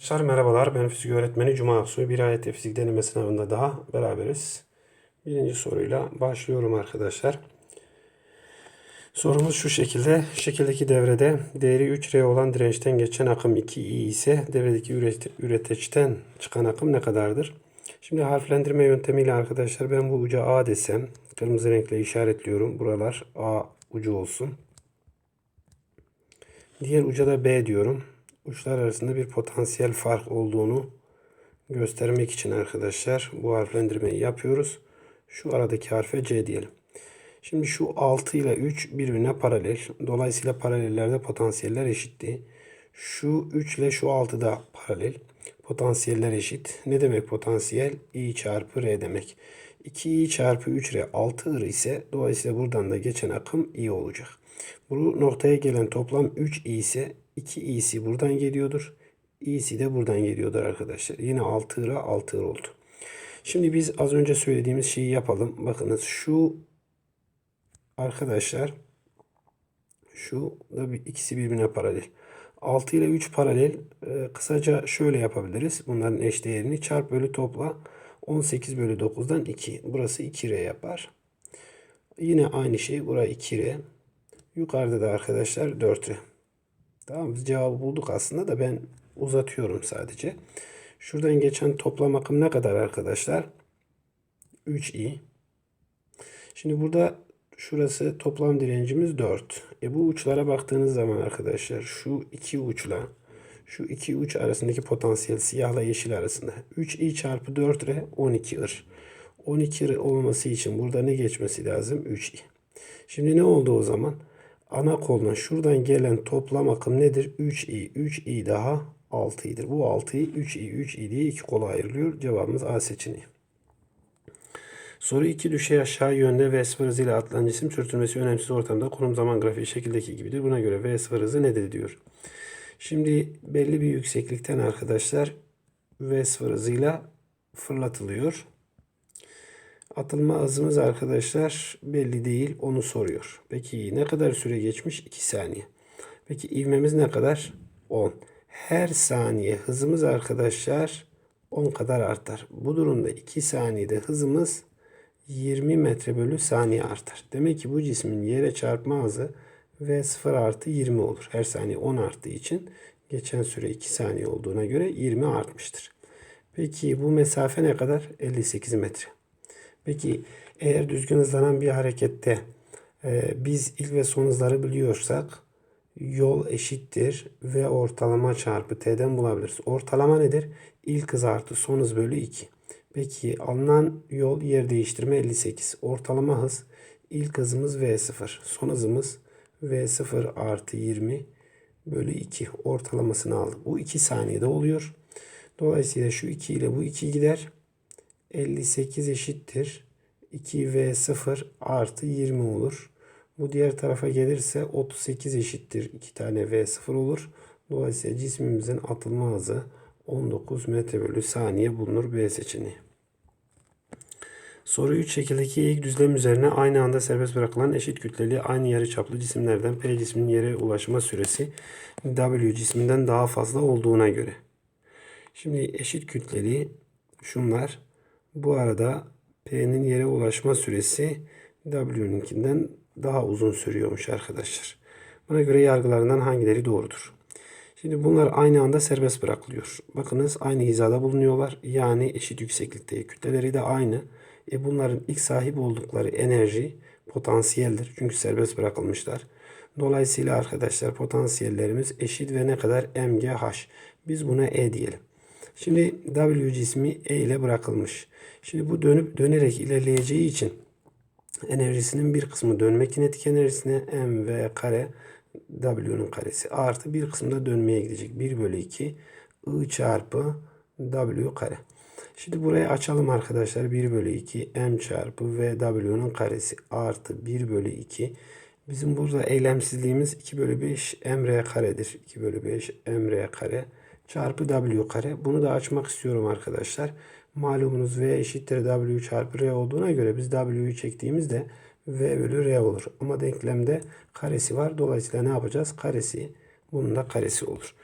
Arkadaşlar merhabalar. Ben fizik öğretmeni Cuma Aksu. Bir ayet fizik deneme sınavında daha beraberiz. Birinci soruyla başlıyorum arkadaşlar. Sorumuz şu şekilde. Şekildeki devrede değeri 3R olan dirençten geçen akım 2I ise devredeki üret- üreteçten çıkan akım ne kadardır? Şimdi harflendirme yöntemiyle arkadaşlar ben bu uca A desem kırmızı renkle işaretliyorum. Buralar A ucu olsun. Diğer uca da B diyorum. Uçlar arasında bir potansiyel fark olduğunu göstermek için arkadaşlar bu harflendirmeyi yapıyoruz. Şu aradaki harfe C diyelim. Şimdi şu 6 ile 3 birbirine paralel. Dolayısıyla paralellerde potansiyeller eşitti. Şu 3 ile şu 6 da paralel. Potansiyeller eşit. Ne demek potansiyel? I çarpı R demek. 2i çarpı 3r 6r ise dolayısıyla buradan da geçen akım i olacak. Bu noktaya gelen toplam 3i ise 2i'si buradan geliyordur. i'si de buradan geliyordur arkadaşlar. Yine 6r 6r oldu. Şimdi biz az önce söylediğimiz şeyi yapalım. Bakınız şu arkadaşlar şu da bir, ikisi birbirine paralel. 6 ile 3 paralel. Ee, kısaca şöyle yapabiliriz. Bunların eşdeğerini çarp bölü topla. 18 bölü 9'dan 2. Burası 2R yapar. Yine aynı şey. Bura 2R. Yukarıda da arkadaşlar 4R. Tamam biz cevabı bulduk aslında da ben uzatıyorum sadece. Şuradan geçen toplam akım ne kadar arkadaşlar? 3i. Şimdi burada şurası toplam direncimiz 4. E bu uçlara baktığınız zaman arkadaşlar şu iki uçla şu iki uç arasındaki potansiyel siyahla yeşil arasında 3i çarpı 4r 12r. 12r olması için burada ne geçmesi lazım? 3i. Şimdi ne oldu o zaman? Ana koldan şuradan gelen toplam akım nedir? 3i. 3i daha 6i'dir. Bu 6i 3i 3i diye iki kola ayrılıyor. Cevabımız A seçeneği. Soru 2 düşey aşağı yönde v sıfır hızıyla atılan cisim sürtünmesi önemsiz ortamda konum zaman grafiği şekildeki gibidir. Buna göre v sıfır hızı nedir diyor. Şimdi belli bir yükseklikten arkadaşlar v sıfır hızıyla fırlatılıyor. Atılma hızımız arkadaşlar belli değil onu soruyor. Peki ne kadar süre geçmiş? 2 saniye. Peki ivmemiz ne kadar? 10. Her saniye hızımız arkadaşlar 10 kadar artar. Bu durumda 2 saniyede hızımız 20 metre bölü saniye artar. Demek ki bu cismin yere çarpma hızı v 0 artı 20 olur. Her saniye 10 arttığı için geçen süre 2 saniye olduğuna göre 20 artmıştır. Peki bu mesafe ne kadar? 58 metre. Peki eğer düzgün hızlanan bir harekette e, biz ilk ve son hızları biliyorsak yol eşittir ve ortalama çarpı t'den bulabiliriz. Ortalama nedir? İlk hız artı son hız bölü 2. Peki alınan yol yer değiştirme 58. Ortalama hız ilk hızımız v0. Son hızımız v0 artı 20 bölü 2 ortalamasını aldık. Bu 2 saniyede oluyor. Dolayısıyla şu 2 ile bu 2 gider. 58 eşittir. 2v0 artı 20 olur. Bu diğer tarafa gelirse 38 eşittir. 2 tane v0 olur. Dolayısıyla cismimizin atılma hızı 19 metre bölü saniye bulunur B seçeneği. Soru 3 şekildeki ilk düzlem üzerine aynı anda serbest bırakılan eşit kütleli aynı yarıçaplı cisimlerden P cisminin yere ulaşma süresi W cisminden daha fazla olduğuna göre. Şimdi eşit kütleli şunlar bu arada P'nin yere ulaşma süresi W'ninkinden daha uzun sürüyormuş arkadaşlar. Buna göre yargılarından hangileri doğrudur? Şimdi bunlar aynı anda serbest bırakılıyor. Bakınız aynı hizada bulunuyorlar. Yani eşit yükseklikte. Kütleleri de aynı. E bunların ilk sahip oldukları enerji potansiyeldir. Çünkü serbest bırakılmışlar. Dolayısıyla arkadaşlar potansiyellerimiz eşit ve ne kadar mgh. Biz buna E diyelim. Şimdi W cismi E ile bırakılmış. Şimdi bu dönüp dönerek ilerleyeceği için enerjisinin bir kısmı dönme kinetik enerjisine mv kare W'nun karesi artı bir kısımda dönmeye gidecek. 1 bölü 2 I çarpı W kare. Şimdi burayı açalım arkadaşlar. 1 bölü 2 M çarpı V W'nun karesi artı 1 bölü 2. Bizim burada eylemsizliğimiz 2 bölü 5 MR karedir. 2 bölü 5 MR kare çarpı W kare. Bunu da açmak istiyorum arkadaşlar. Malumunuz V eşittir W çarpı R olduğuna göre biz W'yu çektiğimizde V bölü R olur. Ama denklemde karesi var. Dolayısıyla ne yapacağız? Karesi bunun da karesi olur.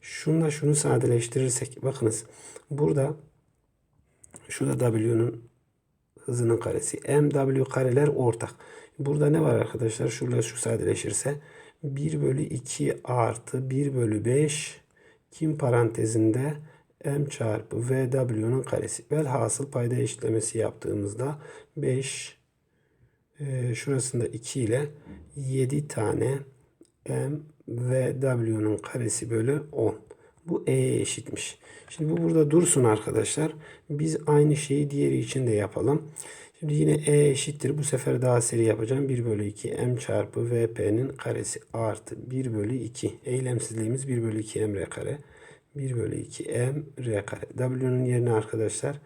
Şunla şunu sadeleştirirsek bakınız burada şurada W'nun hızının karesi. MW kareler ortak. Burada ne var arkadaşlar? Şurada şu sadeleşirse 1 bölü 2 artı 1 bölü 5 kim parantezinde m çarpı vw'nun karesi. Velhasıl payda eşitlemesi yaptığımızda 5 e, şurasında 2 ile 7 tane m vw'nun karesi bölü 10. Bu e'ye eşitmiş. Şimdi bu burada dursun arkadaşlar. Biz aynı şeyi diğeri için de yapalım. Şimdi yine e eşittir. Bu sefer daha seri yapacağım. 1 bölü 2 m çarpı vp'nin karesi artı 1 bölü 2. Eylemsizliğimiz 1 bölü 2 m r kare. 1 bölü 2 m r kare. W'nun yerine arkadaşlar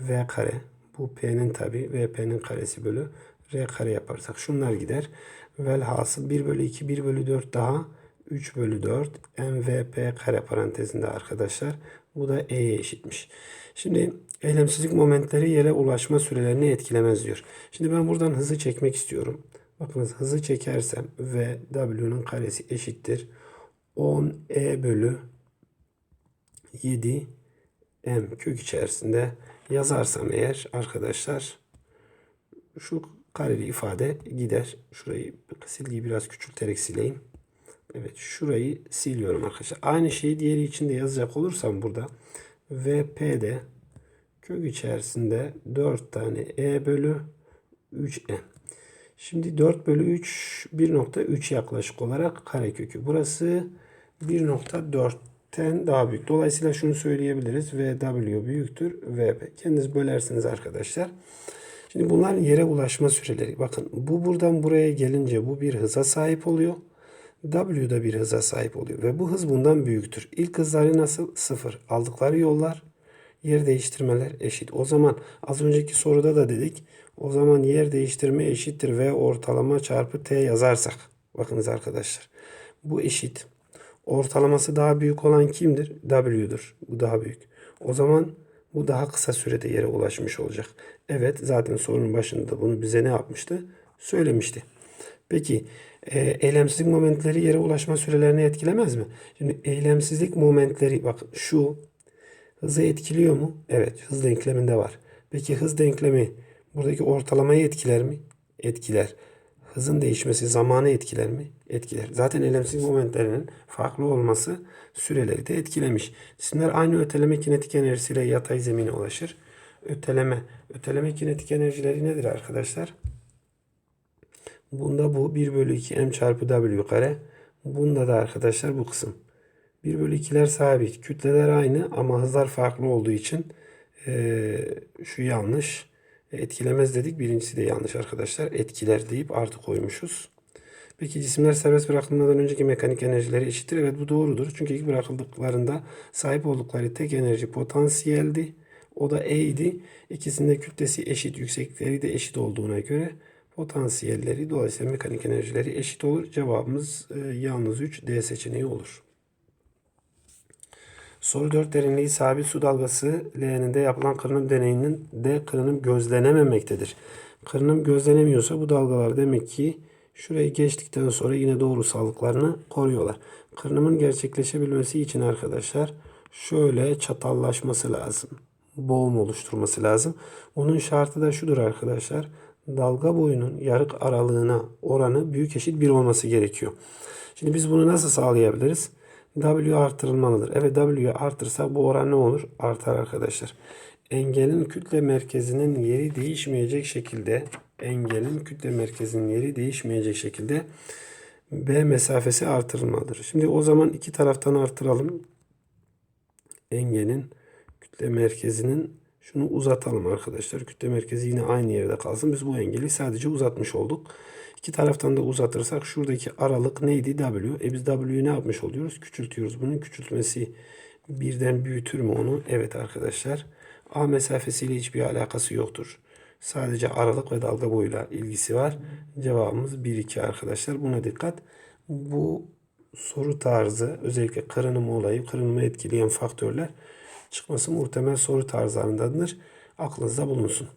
v kare. Bu p'nin tabi vp'nin karesi bölü r kare yaparsak şunlar gider. Velhasıl 1 bölü 2 1 bölü 4 daha 3 bölü 4 mvp kare parantezinde arkadaşlar. Bu da e'ye eşitmiş. Şimdi eylemsizlik momentleri yere ulaşma sürelerini etkilemez diyor. Şimdi ben buradan hızı çekmek istiyorum. Bakınız hızı çekersem v w'nun karesi eşittir. 10 e bölü 7 m kök içerisinde yazarsam eğer arkadaşlar şu kareli ifade gider. Şurayı silgiyi biraz küçülterek sileyim. Evet şurayı siliyorum arkadaşlar. Aynı şeyi diğeri için de yazacak olursam burada VP'de kök içerisinde 4 tane E bölü 3N. Şimdi 4 bölü 3 1.3 yaklaşık olarak karekökü. Burası 1.4'ten daha büyük. Dolayısıyla şunu söyleyebiliriz. VW büyüktür VP. Kendiniz bölersiniz arkadaşlar. Şimdi bunların yere ulaşma süreleri. Bakın bu buradan buraya gelince bu bir hıza sahip oluyor. W da bir hıza sahip oluyor ve bu hız bundan büyüktür. İlk hızları nasıl? Sıfır. Aldıkları yollar yer değiştirmeler eşit. O zaman az önceki soruda da dedik. O zaman yer değiştirme eşittir v ortalama çarpı t yazarsak. Bakınız arkadaşlar. Bu eşit. Ortalaması daha büyük olan kimdir? W'dur. Bu daha büyük. O zaman bu daha kısa sürede yere ulaşmış olacak. Evet zaten sorunun başında bunu bize ne yapmıştı? Söylemişti. Peki e, eylemsizlik momentleri yere ulaşma sürelerini etkilemez mi? Şimdi eylemsizlik momentleri bak şu hızı etkiliyor mu? Evet hız denkleminde var. Peki hız denklemi buradaki ortalamayı etkiler mi? Etkiler. Hızın değişmesi zamanı etkiler mi? Etkiler. Zaten eylemsizlik momentlerinin farklı olması süreleri de etkilemiş. Cisimler aynı öteleme kinetik enerjisiyle yatay zemine ulaşır. Öteleme. Öteleme kinetik enerjileri nedir arkadaşlar? Bunda bu 1 bölü 2 m çarpı w kare. Bunda da arkadaşlar bu kısım. 1 bölü 2'ler sabit. Kütleler aynı ama hızlar farklı olduğu için e, şu yanlış. Etkilemez dedik. Birincisi de yanlış arkadaşlar. Etkiler deyip artı koymuşuz. Peki cisimler serbest bırakılmadan önceki mekanik enerjileri eşittir. Evet bu doğrudur. Çünkü ilk bırakıldıklarında sahip oldukları tek enerji potansiyeldi. O da E'ydi. İkisinde kütlesi eşit, yükseklikleri de eşit olduğuna göre potansiyelleri dolayısıyla mekanik enerjileri eşit olur. Cevabımız e, yalnız 3 D seçeneği olur. Soru 4 derinliği sabit su dalgası leğeninde yapılan kırınım deneyinin de kırınım gözlenememektedir. Kırınım gözlenemiyorsa bu dalgalar demek ki şurayı geçtikten sonra yine doğrusallıklarını koruyorlar. Kırınımın gerçekleşebilmesi için arkadaşlar şöyle çatallaşması lazım. Boğum oluşturması lazım. Onun şartı da şudur arkadaşlar dalga boyunun yarık aralığına oranı büyük eşit 1 olması gerekiyor. Şimdi biz bunu nasıl sağlayabiliriz? W artırılmalıdır. Evet W'yu artırsak bu oran ne olur? Artar arkadaşlar. Engelin kütle merkezinin yeri değişmeyecek şekilde engelin kütle merkezinin yeri değişmeyecek şekilde B mesafesi artırılmalıdır. Şimdi o zaman iki taraftan artıralım. Engelin kütle merkezinin şunu uzatalım arkadaşlar. Kütle merkezi yine aynı yerde kalsın. Biz bu engeli sadece uzatmış olduk. İki taraftan da uzatırsak şuradaki aralık neydi? W. E biz W'yu ne yapmış oluyoruz? Küçültüyoruz. Bunun küçültmesi birden büyütür mü onu? Evet arkadaşlar. A mesafesiyle hiçbir alakası yoktur. Sadece aralık ve dalga boyuyla ilgisi var. Cevabımız 1-2 arkadaşlar. Buna dikkat. Bu soru tarzı özellikle kırınım olayı, kırınımı etkileyen faktörler çıkması muhtemel soru tarzlarındandır. Aklınızda bulunsun.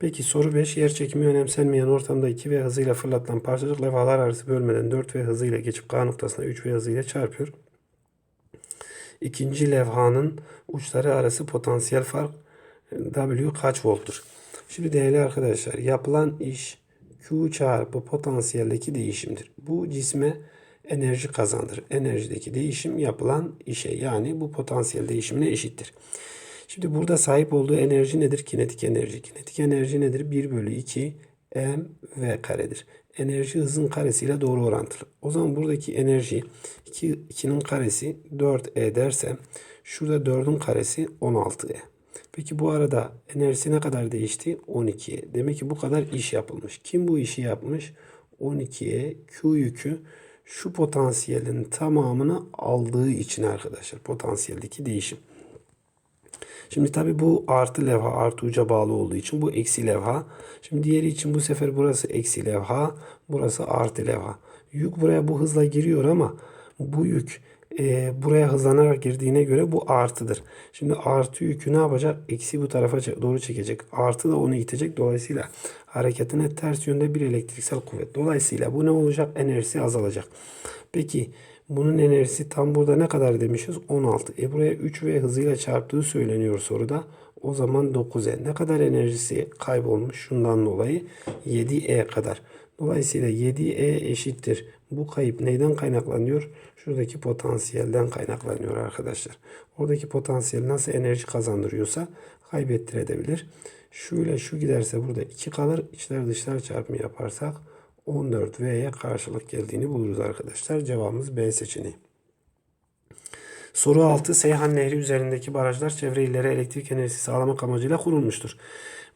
Peki soru 5. Yer çekimi önemsenmeyen ortamda 2 v hızıyla fırlatılan parçacık levhalar arası bölmeden 4 v hızıyla geçip K noktasına 3 v hızıyla çarpıyor. İkinci levhanın uçları arası potansiyel fark W kaç volttur? Şimdi değerli arkadaşlar yapılan iş Q çarpı potansiyeldeki değişimdir. Bu cisme enerji kazandırır. Enerjideki değişim yapılan işe yani bu potansiyel değişimine eşittir. Şimdi burada sahip olduğu enerji nedir? Kinetik enerji. Kinetik enerji nedir? 1 bölü 2 m v karedir. Enerji hızın karesiyle doğru orantılı. O zaman buradaki enerji 2, 2'nin karesi 4e dersem şurada 4'ün karesi 16e. Peki bu arada enerjisi ne kadar değişti? 12'ye. Demek ki bu kadar iş yapılmış. Kim bu işi yapmış? 12'ye Q yükü şu potansiyelin tamamını aldığı için arkadaşlar potansiyeldeki değişim. Şimdi tabi bu artı levha artı uca bağlı olduğu için bu eksi levha. Şimdi diğeri için bu sefer burası eksi levha. Burası artı levha. Yük buraya bu hızla giriyor ama bu yük e, buraya hızlanarak girdiğine göre bu artıdır. Şimdi artı yükü ne yapacak? Eksi bu tarafa doğru çekecek. Artı da onu itecek. Dolayısıyla hareketine ters yönde bir elektriksel kuvvet. Dolayısıyla bu ne olacak? Enerjisi azalacak. Peki bunun enerjisi tam burada ne kadar demişiz? 16. E buraya 3V hızıyla çarptığı söyleniyor soruda. O zaman 9E. Ne kadar enerjisi kaybolmuş şundan dolayı? 7E kadar. Dolayısıyla 7E eşittir. Bu kayıp neyden kaynaklanıyor? Şuradaki potansiyelden kaynaklanıyor arkadaşlar. Oradaki potansiyel nasıl enerji kazandırıyorsa kaybettirebilir. Şu ile şu giderse burada 2 kalır. İçler dışlar çarpımı yaparsak 14V'ye karşılık geldiğini buluruz arkadaşlar. Cevabımız B seçeneği. Soru 6. Seyhan Nehri üzerindeki barajlar çevre illere elektrik enerjisi sağlamak amacıyla kurulmuştur.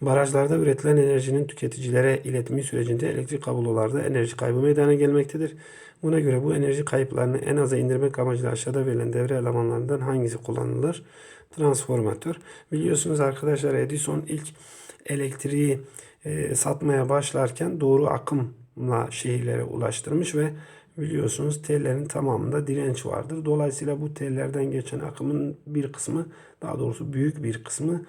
Barajlarda üretilen enerjinin tüketicilere iletimi sürecinde elektrik kablolarda enerji kaybı meydana gelmektedir. Buna göre bu enerji kayıplarını en aza indirmek amacıyla aşağıda verilen devre elemanlarından hangisi kullanılır? Transformatör. Biliyorsunuz arkadaşlar Edison ilk elektriği e, satmaya başlarken doğru akımla şehirlere ulaştırmış ve biliyorsunuz tellerin tamamında direnç vardır. Dolayısıyla bu tellerden geçen akımın bir kısmı daha doğrusu büyük bir kısmı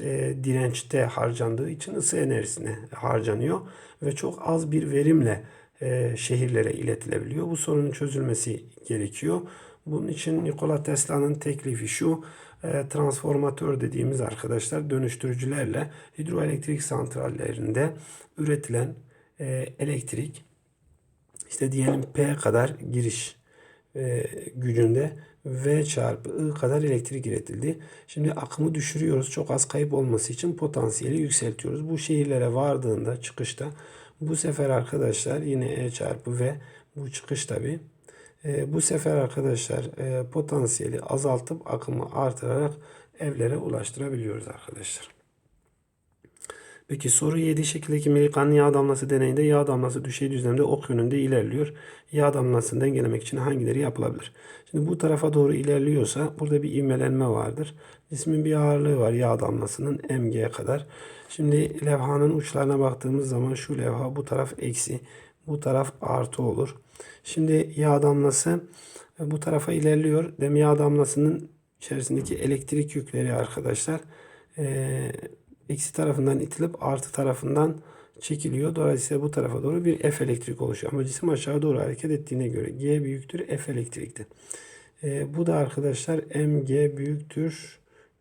e, dirençte harcandığı için ısı enerjisine harcanıyor ve çok az bir verimle e, şehirlere iletilebiliyor. Bu sorunun çözülmesi gerekiyor. Bunun için Nikola Tesla'nın teklifi şu e, transformatör dediğimiz arkadaşlar dönüştürücülerle hidroelektrik santrallerinde üretilen e, elektrik işte diyelim P kadar giriş gücünde V çarpı I kadar elektrik üretildi. Şimdi akımı düşürüyoruz. Çok az kayıp olması için potansiyeli yükseltiyoruz. Bu şehirlere vardığında çıkışta bu sefer arkadaşlar yine E çarpı V bu çıkış tabi. E, bu sefer arkadaşlar e, potansiyeli azaltıp akımı artırarak evlere ulaştırabiliyoruz arkadaşlar. Peki soru 7 şekildeki Amerikan yağ damlası deneyinde yağ damlası düşey düzlemde ok yönünde ilerliyor. Yağ damlasını dengelemek için hangileri yapılabilir? Şimdi bu tarafa doğru ilerliyorsa burada bir ivmelenme vardır. Cismin bir ağırlığı var yağ damlasının mg kadar. Şimdi levhanın uçlarına baktığımız zaman şu levha bu taraf eksi, bu taraf artı olur. Şimdi yağ damlası e, bu tarafa ilerliyor. Dem yağ damlasının içerisindeki elektrik yükleri arkadaşlar e, eksi tarafından itilip artı tarafından çekiliyor. Dolayısıyla bu tarafa doğru bir F elektrik oluşuyor. Ama cisim aşağı doğru hareket ettiğine göre G büyüktür F elektrikti. E, bu da arkadaşlar mg büyüktür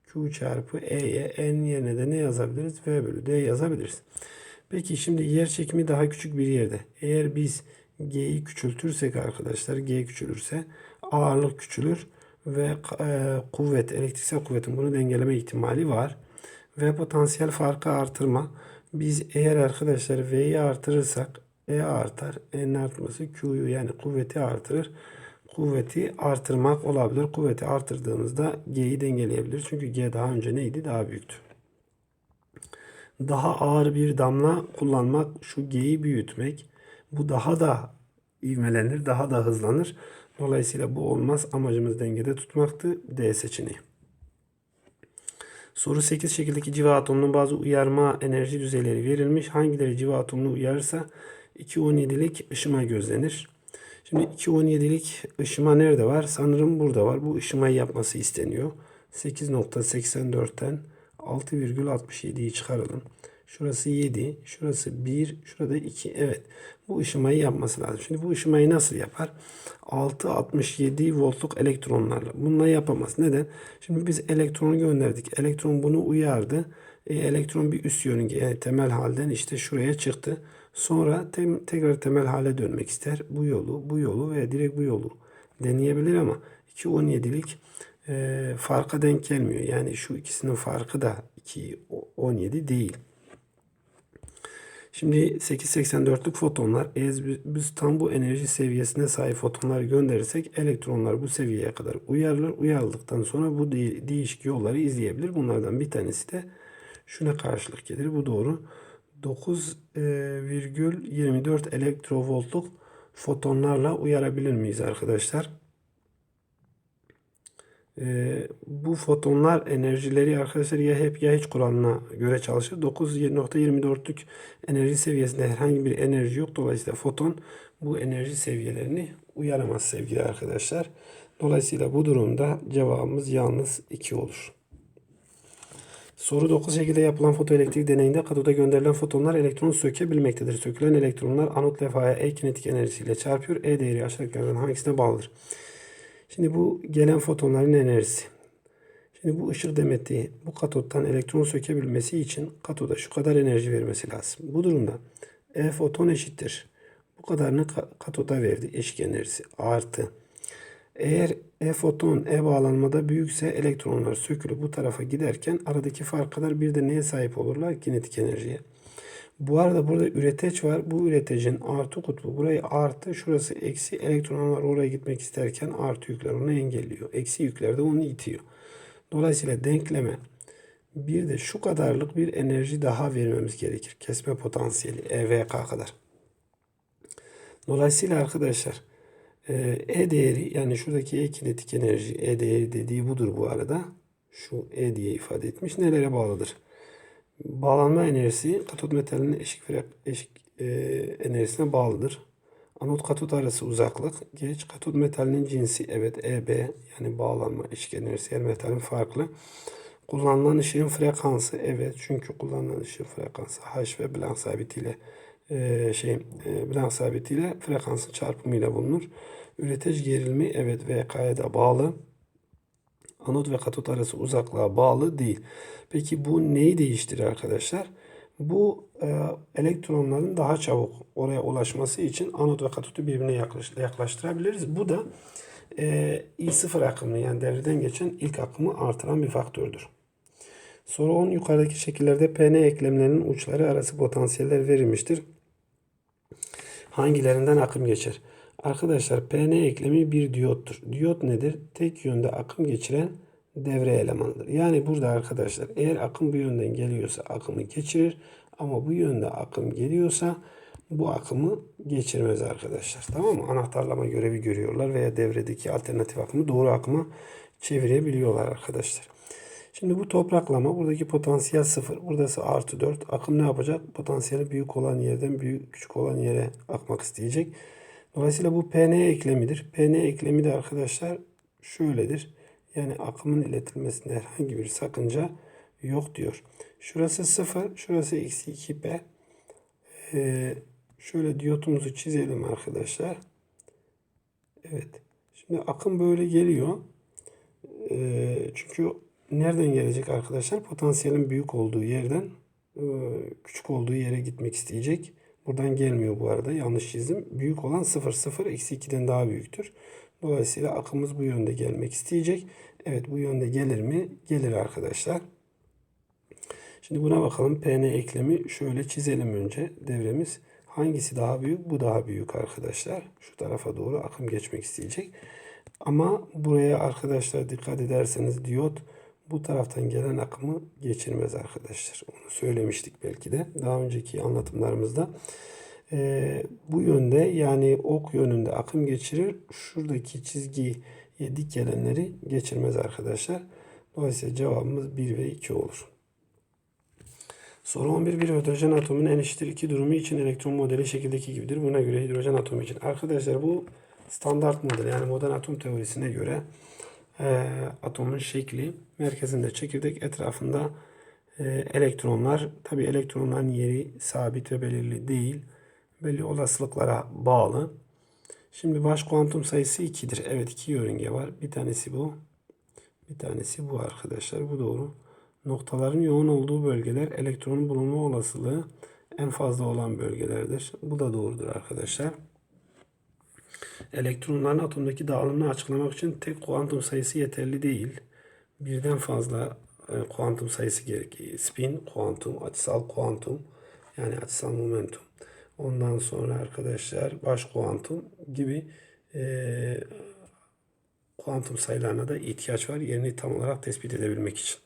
Q çarpı E'ye N yerine de ne yazabiliriz? V bölü D yazabiliriz. Peki şimdi yer çekimi daha küçük bir yerde. Eğer biz G'yi küçültürsek arkadaşlar G küçülürse ağırlık küçülür ve e, kuvvet, elektriksel kuvvetin bunu dengeleme ihtimali var. Ve potansiyel farkı artırma. Biz eğer arkadaşlar V'yi artırırsak E artar. N'in artması Q'yu yani kuvveti artırır kuvveti artırmak olabilir. Kuvveti artırdığımızda G'yi dengeleyebilir. Çünkü G daha önce neydi? Daha büyüktü. Daha ağır bir damla kullanmak, şu G'yi büyütmek. Bu daha da ivmelenir, daha da hızlanır. Dolayısıyla bu olmaz. Amacımız dengede tutmaktı. D seçeneği. Soru 8 şekildeki civa atomunun bazı uyarma enerji düzeyleri verilmiş. Hangileri civa atomunu uyarırsa 2.17'lik ışıma gözlenir. Şimdi 2.17'lik ışıma nerede var? Sanırım burada var. Bu ışımayı yapması isteniyor. 8.84'ten 6,67'yi çıkaralım. Şurası 7, şurası 1, şurada 2. Evet. Bu ışımayı yapması lazım. Şimdi bu ışımayı nasıl yapar? 6-67 voltluk elektronlarla. Bununla yapamaz. Neden? Şimdi biz elektronu gönderdik. Elektron bunu uyardı. E, elektron bir üst yörünge yani temel halden işte şuraya çıktı. Sonra tem, tekrar temel hale dönmek ister. Bu yolu, bu yolu veya direkt bu yolu deneyebilir ama 2.17'lik e, farka denk gelmiyor. Yani şu ikisinin farkı da 2.17 değil. Şimdi 884'lük fotonlar eğer biz- tam bu enerji seviyesine sahip fotonları gönderirsek elektronlar bu seviyeye kadar uyarılır. Uyarıldıktan sonra bu de- değişik yolları izleyebilir. Bunlardan bir tanesi de şuna karşılık gelir. Bu doğru. 9,24 elektrovoltluk fotonlarla uyarabilir miyiz arkadaşlar? Ee, bu fotonlar enerjileri arkadaşlar ya hep ya hiç kuralına göre çalışır. 9.24'lük enerji seviyesinde herhangi bir enerji yok. Dolayısıyla foton bu enerji seviyelerini uyaramaz sevgili arkadaşlar. Dolayısıyla bu durumda cevabımız yalnız 2 olur. Soru 9 şekilde yapılan fotoelektrik deneyinde katoda gönderilen fotonlar elektronu sökebilmektedir. Sökülen elektronlar anot levhaya E kinetik enerjisiyle çarpıyor. E değeri aşağıdakilerden hangisine bağlıdır? Şimdi bu gelen fotonların enerjisi. Şimdi bu ışık demeti bu katottan elektron sökebilmesi için katoda şu kadar enerji vermesi lazım. Bu durumda E foton eşittir. Bu kadarını ka- katoda verdi eşik enerjisi artı. Eğer E foton E bağlanmada büyükse elektronlar sökülüp bu tarafa giderken aradaki fark kadar bir de neye sahip olurlar? Kinetik enerjiye. Bu arada burada üreteç var. Bu üretecin artı kutbu. Burayı artı, şurası eksi. Elektronlar oraya gitmek isterken artı yükler onu engelliyor. Eksi yükler de onu itiyor. Dolayısıyla denkleme bir de şu kadarlık bir enerji daha vermemiz gerekir. Kesme potansiyeli EVK kadar. Dolayısıyla arkadaşlar e, E değeri yani şuradaki E kinetik enerji E değeri dediği budur bu arada. Şu E diye ifade etmiş. Nelere bağlıdır? Bağlanma enerjisi katot metalinin eşik, fre- eşik e, enerjisine bağlıdır. Anot katot arası uzaklık. Geç katot metalinin cinsi evet EB yani bağlanma eşik enerjisi her metalin farklı. Kullanılan ışığın frekansı evet çünkü kullanılan ışığın frekansı H ve Planck sabitiyle e, şey e, Planck sabitiyle frekansın çarpımıyla bulunur. Üreteç gerilimi evet VK'ya da bağlı anot ve katot arası uzaklığa bağlı değil. Peki bu neyi değiştirir arkadaşlar? Bu e, elektronların daha çabuk oraya ulaşması için anot ve katotu birbirine yaklaş, yaklaştırabiliriz. Bu da e, I0 akımını yani devreden geçen ilk akımı artıran bir faktördür. Soru 10 yukarıdaki şekillerde PN eklemlerinin uçları arası potansiyeller verilmiştir. Hangilerinden akım geçer? Arkadaşlar PN eklemi bir diyottur. Diyot nedir? Tek yönde akım geçiren devre elemanıdır. Yani burada arkadaşlar eğer akım bu yönden geliyorsa akımı geçirir ama bu yönde akım geliyorsa bu akımı geçirmez arkadaşlar. Tamam mı? Anahtarlama görevi görüyorlar veya devredeki alternatif akımı doğru akıma çevirebiliyorlar arkadaşlar. Şimdi bu topraklama buradaki potansiyel sıfır. Buradası artı 4. Akım ne yapacak? Potansiyeli büyük olan yerden büyük küçük olan yere akmak isteyecek. Dolayısıyla bu PN eklemidir. PN eklemi de arkadaşlar şöyledir. Yani akımın iletilmesinde herhangi bir sakınca yok diyor. Şurası 0, şurası eksi 2P. Ee, şöyle diyotumuzu çizelim arkadaşlar. Evet. Şimdi akım böyle geliyor. Ee, çünkü nereden gelecek arkadaşlar? Potansiyelin büyük olduğu yerden e, küçük olduğu yere gitmek isteyecek. Buradan gelmiyor bu arada. Yanlış çizdim. Büyük olan 0, 0 eksi 2'den daha büyüktür. Dolayısıyla akımız bu yönde gelmek isteyecek. Evet bu yönde gelir mi? Gelir arkadaşlar. Şimdi buna bakalım. PN eklemi şöyle çizelim önce devremiz. Hangisi daha büyük? Bu daha büyük arkadaşlar. Şu tarafa doğru akım geçmek isteyecek. Ama buraya arkadaşlar dikkat ederseniz diyot bu taraftan gelen akımı geçirmez arkadaşlar. Onu söylemiştik belki de daha önceki anlatımlarımızda. Ee, bu yönde yani ok yönünde akım geçirir. Şuradaki çizgiye dik gelenleri geçirmez arkadaşlar. Dolayısıyla cevabımız 1 ve 2 olur. Soru 11. Bir hidrojen atomunun en eşittir 2 durumu için elektron modeli şekildeki gibidir. Buna göre hidrojen atomu için. Arkadaşlar bu standart model yani modern atom teorisine göre e, atomun şekli merkezinde çekirdek etrafında e, elektronlar tabi elektronların yeri sabit ve belirli değil. Belli olasılıklara bağlı. Şimdi baş kuantum sayısı 2'dir. Evet iki yörünge var. Bir tanesi bu. Bir tanesi bu arkadaşlar. Bu doğru. Noktaların yoğun olduğu bölgeler elektronun bulunma olasılığı en fazla olan bölgelerdir. Bu da doğrudur arkadaşlar. Elektronların atomdaki dağılımını açıklamak için tek kuantum sayısı yeterli değil. Birden fazla e, kuantum sayısı gerekiyor. Spin kuantum, açısal kuantum yani açısal momentum. Ondan sonra arkadaşlar baş kuantum gibi e, kuantum sayılarına da ihtiyaç var. Yerini tam olarak tespit edebilmek için.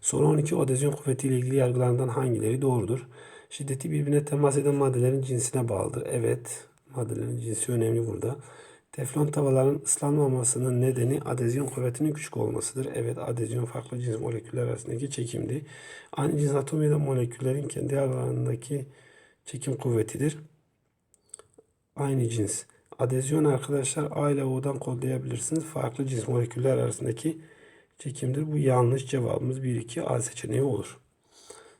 Soru 12 adezyon kuvveti ile ilgili yargılarından hangileri doğrudur? Şiddeti birbirine temas eden maddelerin cinsine bağlıdır. Evet, maddelerin cinsi önemli burada. Teflon tavaların ıslanmamasının nedeni adezyon kuvvetinin küçük olmasıdır. Evet, adezyon farklı cins moleküller arasındaki çekimdi. Aynı cins atom ya da moleküllerin kendi aralarındaki çekim kuvvetidir. Aynı cins. Adezyon arkadaşlar A ile O'dan kodlayabilirsiniz. Farklı cins moleküller arasındaki çekimdir. Bu yanlış cevabımız 1-2 A seçeneği olur.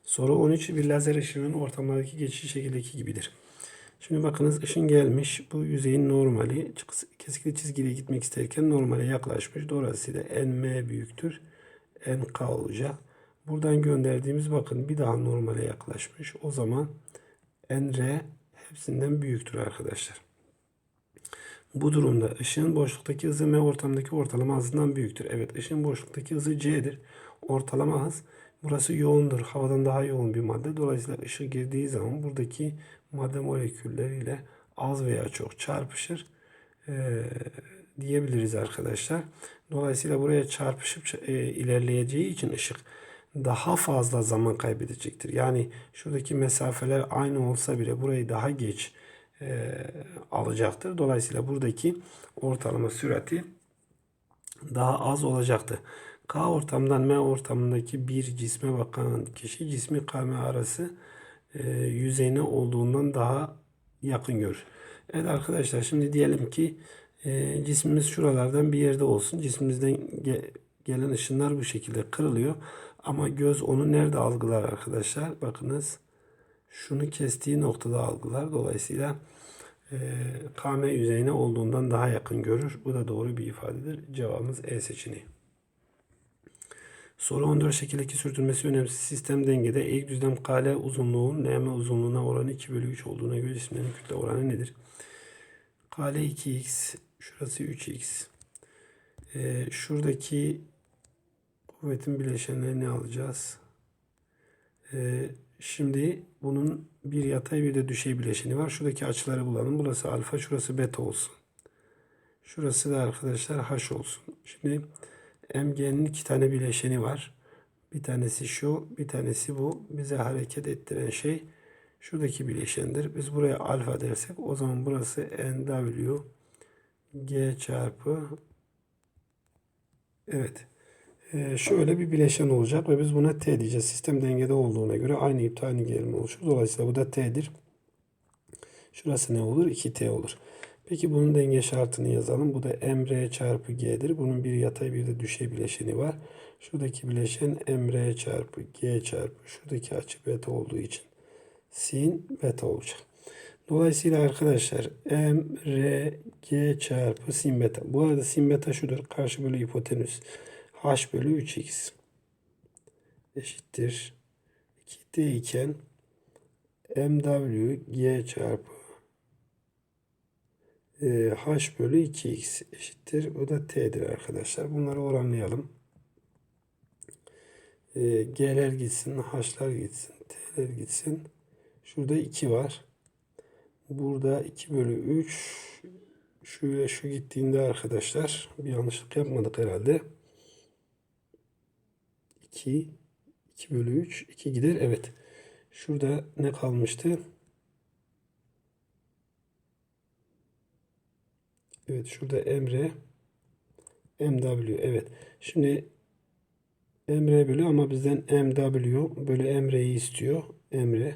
Soru 13 bir lazer ışığının ortamlardaki geçiş şekildeki gibidir. Şimdi bakınız ışın gelmiş. Bu yüzeyin normali kesikli çizgiyle gitmek isterken normale yaklaşmış. Dolayısıyla nm büyüktür. nk olacak. Buradan gönderdiğimiz bakın bir daha normale yaklaşmış. O zaman nr hepsinden büyüktür arkadaşlar. Bu durumda ışığın boşluktaki hızı m ortamdaki ortalama hızından büyüktür. Evet ışığın boşluktaki hızı c'dir. Ortalama hız burası yoğundur. Havadan daha yoğun bir madde. Dolayısıyla ışık girdiği zaman buradaki madde molekülleriyle az veya çok çarpışır ee, diyebiliriz arkadaşlar. Dolayısıyla buraya çarpışıp e, ilerleyeceği için ışık daha fazla zaman kaybedecektir. Yani şuradaki mesafeler aynı olsa bile burayı daha geç e, alacaktır. Dolayısıyla buradaki ortalama sürati daha az olacaktır. K ortamdan M ortamındaki bir cisme bakan kişi cismi KM arası e, yüzeyine olduğundan daha yakın görür. Evet arkadaşlar şimdi diyelim ki e, cismimiz şuralardan bir yerde olsun. Cismimizden ge gelen ışınlar bu şekilde kırılıyor. Ama göz onu nerede algılar arkadaşlar? Bakınız şunu kestiği noktada algılar. Dolayısıyla e, KM yüzeyine olduğundan daha yakın görür. Bu da doğru bir ifadedir. Cevabımız E seçeneği. Soru 14 şekildeki sürtünmesi önemsiz sistem dengede eğik düzlem kale uzunluğun nm uzunluğuna oranı 2 bölü 3 olduğuna göre cisimlerin kütle oranı nedir? Kale 2x, şurası 3x. Ee, şuradaki kuvvetin bileşenlerini alacağız. Ee, şimdi bunun bir yatay bir de düşey bileşeni var. Şuradaki açıları bulalım. Burası alfa, şurası beta olsun. Şurası da arkadaşlar h olsun. Şimdi MG'nin iki tane bileşeni var. Bir tanesi şu, bir tanesi bu. Bize hareket ettiren şey şuradaki bileşendir. Biz buraya alfa dersek o zaman burası NW G çarpı Evet. Ee, şöyle bir bileşen olacak ve biz buna T diyeceğiz. Sistem dengede olduğuna göre aynı ipte aynı gerilim oluşur. Dolayısıyla bu da T'dir. Şurası ne olur? 2T olur. Peki bunun denge şartını yazalım. Bu da mr çarpı g'dir. Bunun bir yatay bir de düşey bileşeni var. Şuradaki bileşen mr çarpı g çarpı şuradaki açı beta olduğu için sin beta olacak. Dolayısıyla arkadaşlar mr g çarpı sin beta. Bu arada sin beta şudur. Karşı bölü hipotenüs h bölü 3x eşittir 2t iken mw g çarpı h bölü 2x eşittir. Bu da t'dir arkadaşlar. Bunları oranlayalım. E, g'ler gitsin, h'lar gitsin, t'ler gitsin. Şurada 2 var. Burada 2 bölü 3 şöyle şu gittiğinde arkadaşlar bir yanlışlık yapmadık herhalde. 2 2 bölü 3 2 gider. Evet. Şurada ne kalmıştı? Evet şurada Emre MW evet. Şimdi Emre bölü ama bizden MW bölü Emre'yi istiyor. Emre.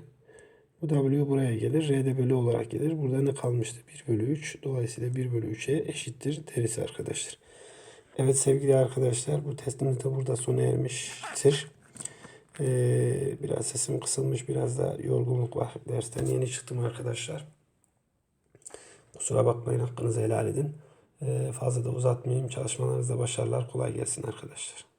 Bu W buraya gelir. R'de bölü olarak gelir. Burada ne kalmıştı? 1 bölü 3. Dolayısıyla 1 bölü 3'e eşittir deriz arkadaşlar. Evet sevgili arkadaşlar bu testimiz de burada sona ermiştir. Ee, biraz sesim kısılmış, biraz da yorgunluk var. Dersten yeni çıktım arkadaşlar. Kusura bakmayın, hakkınızı helal edin. Ee, fazla da uzatmayayım. Çalışmalarınızda başarılar, kolay gelsin arkadaşlar.